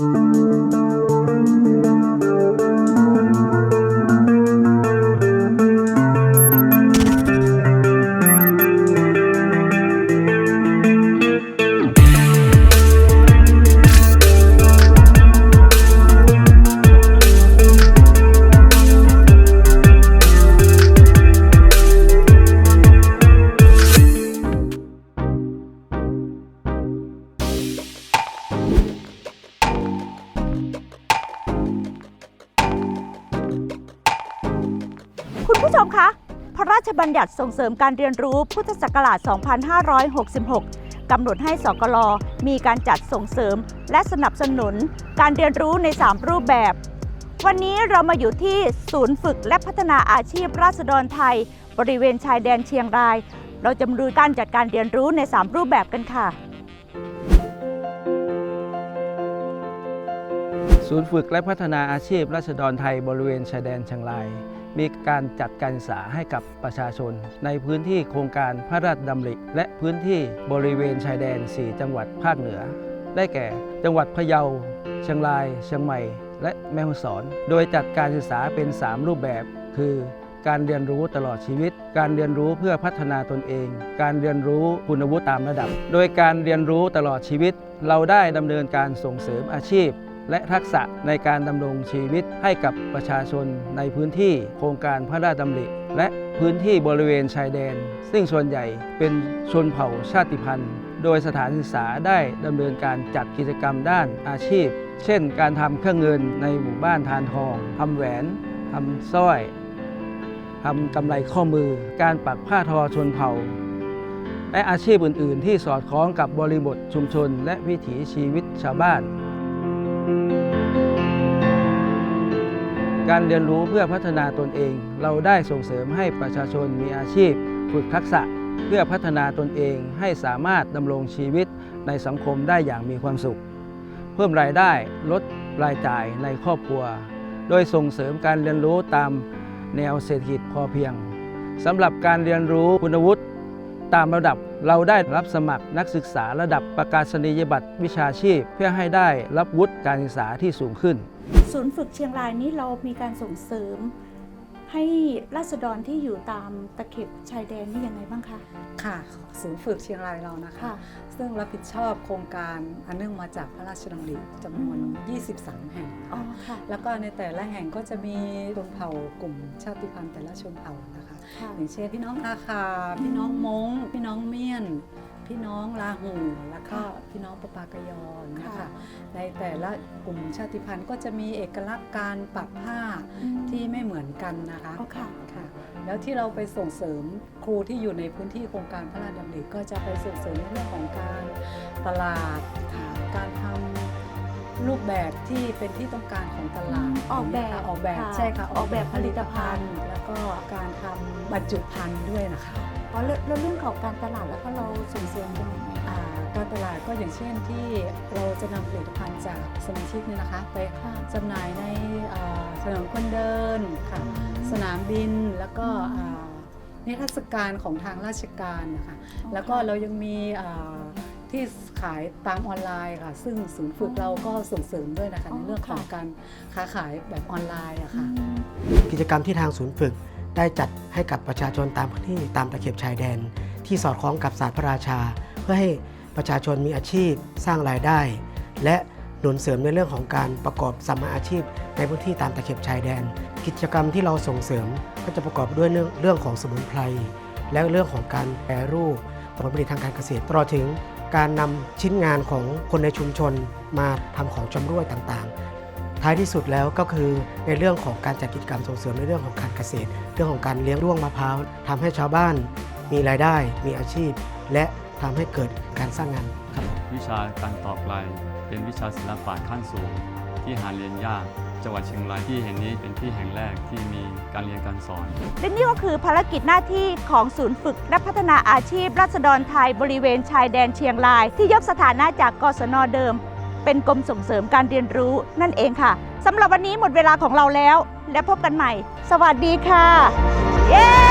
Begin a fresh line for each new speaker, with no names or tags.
คุ ระราชบัญญัติส่งเสริมการเรียนรู้พุทธศักราช 2566 กำหนดให้สกลมีการจัดส่งเสริม และสนับสนุน การเรียนรู้ใน 3 รูปแบบ วันนี้เรามาอยู่ที่ศูนย์ฝึกและพัฒนาอาชีพราษฎรไทย บริเวณชายแดนเชียงราย เราจะมาดูการจัดการเรียนรู้ใน 3 รูปแบบกันค่ะ
ศูนย์ฝึกและพัฒนาอาชีพราษฎรไทยบริเวณชายแดนเชียงราย มีการจัดการศึกษาให้กับประชาชน ในพื้นที่โครงการพระราชดำริ และพื้นที่บริเวณชายแดน 4 จังหวัดภาคเหนือ ได้แก่ จังหวัดพะเยา เชียงราย เชียงใหม่ และแม่ฮ่องสอน โดยจัดการศึกษาเป็น 3 รูปแบบ คือการเรียนรู้ตลอดชีวิต การเรียนรู้เพื่อพัฒนาตนเอง การเรียนรู้คุณวุฒิตามระดับ โดยการเรียนรู้ตลอดชีวิต เราได้ดำเนินการส่งเสริมอาชีพ และทักษะในการดำรงชีวิตให้กับประชาชนในพื้นที่โครงการพระราชดำริ และพื้นที่บริเวณชายแดน ซึ่งส่วนใหญ่เป็นชนเผ่าชาติพันธุ์ โดยสถานศึกษาได้ดำเนินการจัดกิจกรรมด้านอาชีพ เช่น การทำเครื่องเงินในหมู่บ้านทานทองทำแหวนทำสร้อยทำกำไรข้อมือ การปักผ้าทอชนเผ่า และอาชีพอื่น ๆ ที่สอดคล้องกับบริบทชุมชน และวิถีชีวิตชาวบ้าน การเรียนรู้เพื่อพัฒนาตนเอง เราได้ส่งเสริมให้ประชาชนมีอาชีพ ฝึกทักษะ เพื่อพัฒนาตนเองให้สามารถดำรงชีวิตในสังคมได้อย่างมีความสุข เพิ่มรายได้ลดรายจ่ายในครอบครัว โดยส่งเสริมการเรียนรู้ตามแนวเศรษฐกิจพอเพียงสำหรับการเรียนรู้คุณวุฒิ ตามระดับเราได้รับสมัครนักศึกษาระดับประกาศนียบัตรวิชาชีพ เพื่อให้ได้รับวุฒิการศึกษาที่สูงขึ้น
ศูนย์ฝึกเชียงรายนี้เรามีการส่งเสริม ให้ราษฎรที่อยู่ตามตะเข็บชายแดนนี่ยังไงบ้างคะ
ค่ะศูนย์ฝึกเชียงรายเรานะคะ
ค่ะ
ซึ่งรับผิดชอบโครงการอันเนื่องมาจากพระราชดำริจำนวน 23 แห่ง
อ๋อ
นะคะ
ค่ะ
แล้วก็ในแต่ละแห่งก็จะมีชนเผ่ากลุ่มชาติพันธุ์แต่ละชนเผ่านะคะ
ค่ะ
อย่างเช่นพี่น้องอาคา พี่น้องมงพี่น้องเมียน พี่น้องลาหูแล้วก็พี่น้องปะปากยอนนะ
ค่ะ
คะ ในแต่ละกลุ่มชาติพันธุ์ก็จะมีเอกลักษณ์การปักผ้า
อืม
ที่ไม่เหมือนกันนะคะ
อ๋อค่ะ
ค่ะ แล้วที่เราไปส่งเสริมครูที่อยู่ในพื้นที่โครงการพระราชดำริก็จะไปส่งเสริมในเรื่องของการตลาดค่ะการทำรูปแบบที่เป็นที่ต้องการของตลาด
ออกแบบ
ค่ะออกแบบ
ค่ะ
ใช่ค่ะ
ออกแบบผลิตภัณฑ์
แล้วก็การทำบรรจุภัณฑ์ด้วยนะคะ
อ๋อแล้วแล้วเรื่องของการตลาดแล้วก็เราส่งเสริมกันยังไง
อ่า การตลาดก็อย่างเช่นที่เราจะนำผลิตภัณฑ์จากสมาชิกเนี่ยนะคะ ไป
ค่ะ
จำหน่ายในอ่าถนนคนเดินค่ะสนามบินแล้วก็อ่านิทรรศการของทางราชการนะคะแล้วก็เรายังมีอ่าที่ขายตามออนไลน์ค่ะ ซึ่งศูนย์ฝึกเราก็ส่งเสริมด้วยนะคะ
อ๋อ
ในเรื่องของ
ค่ะ
การค้าขายแบบออนไลน์อะ
อื
ค่ะ
ม
กิจกรรมที่ทางศูนย์ฝึกได้จัดให้กับประชาชนตามพื้นที่ตามตะเข็บชายแดน ที่สอดคล้องกับศาสตร์พระราชา เพื่อให้ ประชาชนมีอาชีพสร้างรายได้ และหนุนเสริมในเรื่องของการประกอบสัมมาอาชีพ ในพื้นที่ตามตะเข็บชายแดน กิจกรรมที่เราส่งเสริมก็จะประกอบด้วยเรื่องเรื่องของสมุนไพรและเรื่องของการแปรรูปผลผลิตทางการเกษตรตลอดถึงการนำชิ้นงานของคนในชุมชนมาทำของชำร่วยต่างๆ ท้ายที่สุดแล้วก็คือในเรื่องของการจัดกิจกรรมส่งเสริมในเรื่องของการเกษตร เรื่องของการเลี้ยงร่วงมะพร้าวทำให้ชาวบ้าน มีรายได้ มีอาชีพ และ ทำให้เกิดการสร้างงานครับผม
วิชาการตอกลายเป็นวิชาศิลปะขั้นสูง ที่หาเรียนยากจังหวัดเชียงรายที่แห่งนี้เป็นที่แห่งแรกที่มีการเรียนการสอน
และนี่ก็คือภารกิจหน้าที่ของศูนย์ฝึกและพัฒนาอาชีพ ราษฎรไทยบริเวณชายแดนเชียงราย ที่ยกสถานะจากกศนเดิม เป็นกรมส่งเสริมการเรียนรู้นั่นเองค่ะสำหรับวันนี้หมดเวลาของเราแล้ว และพบกันใหม่ สวัสดีค่ะ เย้